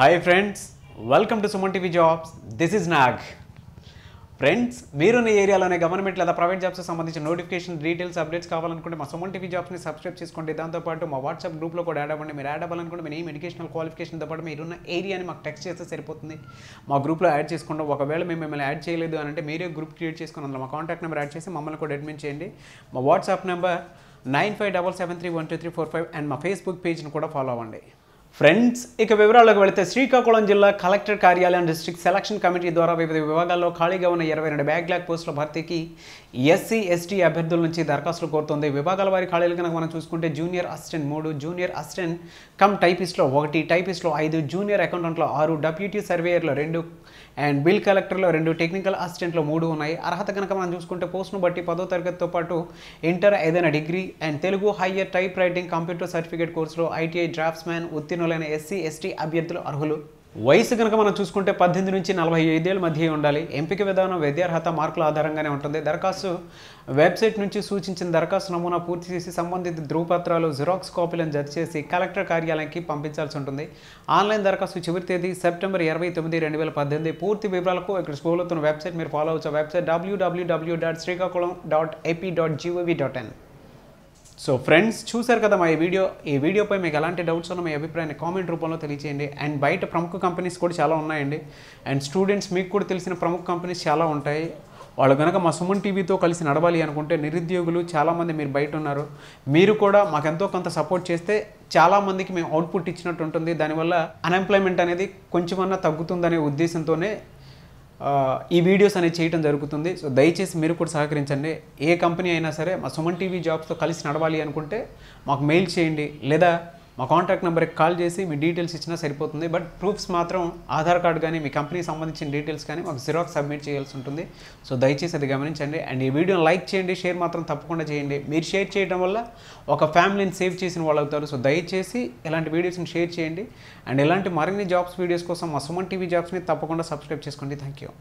Hi friends welcome to Suman TV jobs this is Nag friends మీరున్న ఏరియాలోనే government లేదా private jobs సంబంధించిన notification details updates కావాలనుకుంటే మా సుమన్ టీవీ జాబ్స్ని సబ్స్క్రైబ్ చేసుకోండి. దాంతోపాటు మా వాట్సాప్ గ్రూప్లో కూడా యాడ్ అవ్వండి. మీరు యాడ్ అవ్వాలనుకుంటే మీ నేమ్ ఎడ్యుకేషనల్ క్వాలిఫికేషన్తో పాటు మీరున్న ఏరియాని మాకు టెక్స్ట్ చేస్తే సరిపోతుంది. మా గ్రూప్లో యాడ్ చేసుకుంటాం ఒకవేళ మేము మిమ్మల్ని యాడ్ చేయలేదు అని అంటే మీరే గ్రూప్ క్రియేట్ చేసుకుని అందులో మా కాంటాక్ట్ నెంబర్ యాడ్ చేసి మమ్మల్ని కూడా అడ్మిట్ చేయండి. మా WhatsApp number nine five double seven three one two three four five and మా ఫేస్బుక్ పేజ్ని కూడా ఫాలో అవ్వండి. ఫ్రెండ్స్ ఇక వివరాలకు వెళితే శ్రీకాకుళం జిల్లా కలెక్టర్ కార్యాలయం డిస్ట్రిక్ట్ సెలక్షన్ కమిటీ ద్వారా వివిధ విభాగాల్లో ఖాళీగా ఉన్న ఇరవై రెండు బ్యాక్లాగ్ పోస్టుల భర్తీకి ఎస్సీ ఎస్టీ అభ్యర్థుల నుంచి దరఖాస్తులు కోరుతుంది. విభాగాల వారి ఖాళీలు కనుక మనం చూసుకుంటే జూనియర్ అసిస్టెంట్ మూడు జూనియర్ అసిస్టెంట్ కమ్ టైపిస్ట్లో ఒకటి టైపిస్ట్లో ఐదు జూనియర్ అకౌంటెంట్లో ఆరు డెప్యూటీ సర్వేయర్లో రెండు అండ్ బిల్ కలెక్టర్లో రెండు టెక్నికల్ అసిస్టెంట్లో మూడు ఉన్నాయి. అర్హత కనుక మనం చూసుకుంటే పోస్ట్ను బట్టి పదో తరగతితో పాటు ఇంటర్ ఏదైనా degree and Telugu higher type writing computer certificate కోర్సులో ఐటీఐ డ్రాఫ్ట్స్మ్యాన్ ఉత్తీర్ణులైన ఎస్సీ ఎస్టీ అభ్యర్థులు అర్హులు? వయసు కనుక మనం చూసుకుంటే పద్దెనిమిది నుంచి నలభై ఐదేళ్ళ మధ్య ఉండాలి. ఎంపిక విధానం విద్యార్హత మార్కుల ఆధారంగానే ఉంటుంది. దరఖాస్తు వెబ్సైట్ నుంచి సూచించిన దరఖాస్తు నమూనా పూర్తి చేసి సంబంధిత ధృవపత్రాలు జిరాక్స్ కాపీలను జత చేసి కలెక్టర్ కార్యాలయానికి పంపించాల్సి ఉంటుంది. ఆన్లైన్ దరఖాస్తు చివరి తేదీ సెప్టెంబర్ ఇరవై తొమ్మిది రెండు వేల పద్దెనిమిది. పూర్తి వివరాలకు ఇక్కడ స్కూల్ అవుతున్న వెబ్సైట్ మీరు ఫాలో అవచ్చు website WWW dot Srikakulam dot AP dot GOV dot IN so friends చూశారు కదా మా ఈ వీడియో? ఈ వీడియోపై మీకు ఎలాంటి డౌట్స్ ఉన్నా మీ అభిప్రాయాన్ని కామెంట్ రూపంలో తెలియచేయండి. అండ్ బయట ప్రముఖ కంపెనీస్ కూడా చాలా ఉన్నాయండి. అండ్ స్టూడెంట్స్ మీకు కూడా తెలిసిన ప్రముఖ కంపెనీస్ చాలా ఉంటాయి. వాళ్ళు కనుక మా సుమన్ టీవీతో కలిసి నడవాలి అనుకుంటే నిరుద్యోగులు చాలామంది మీరు బయట ఉన్నారు. మీరు కూడా మాకు ఎంతో కొంత సపోర్ట్ చేస్తే చాలామందికి మేము అవుట్పుట్ ఇచ్చినట్టు ఉంటుంది. దానివల్ల అన్ఎంప్లాయ్మెంట్ అనేది కొంచెమన్నా తగ్గుతుందనే ఉద్దేశంతోనే ఈ వీడియోస్ అనేది చేయడం జరుగుతుంది. సో దయచేసి మీరు కూడా సహకరించండి. ఏ కంపెనీ అయినా సరే మా సుమన్ టీవీ జాబ్స్తో కలిసి నడవాలి అనుకుంటే మాకు మెయిల్ చేయండి. లేదా మా కాంటాక్ట్ నెంబర్కి కాల్ చేసి మీ డీటెయిల్స్ ఇచ్చినా సరిపోతుంది. బట్ ప్రూఫ్స్ మాత్రం ఆధార్ కార్డ్ కానీ మీ కంపెనీకి సంబంధించిన డీటెయిల్స్ కానీ మాకు జిరాక్స్ సబ్మిట్ చేయాల్సి ఉంటుంది. సో దయచేసి అది గమనించండి. అండ్ ఈ వీడియోని లైక్ చేయండి షేర్ మాత్రం తప్పకుండా చేయండి. మీరు షేర్ చేయడం వల్ల ఒక ఫ్యామిలీని సేవ్ చేసిన వాళ్ళు అవుతారు. సో దయచేసి ఇలాంటి వీడియోస్ని షేర్ చేయండి. అండ్ ఇలాంటి మరిన్ని జాబ్స్ వీడియోస్ కోసం మా సుమన్ టీవీ జాబ్స్ని తప్పకుండా సబ్స్క్రైబ్ చేసుకోండి. Thank you.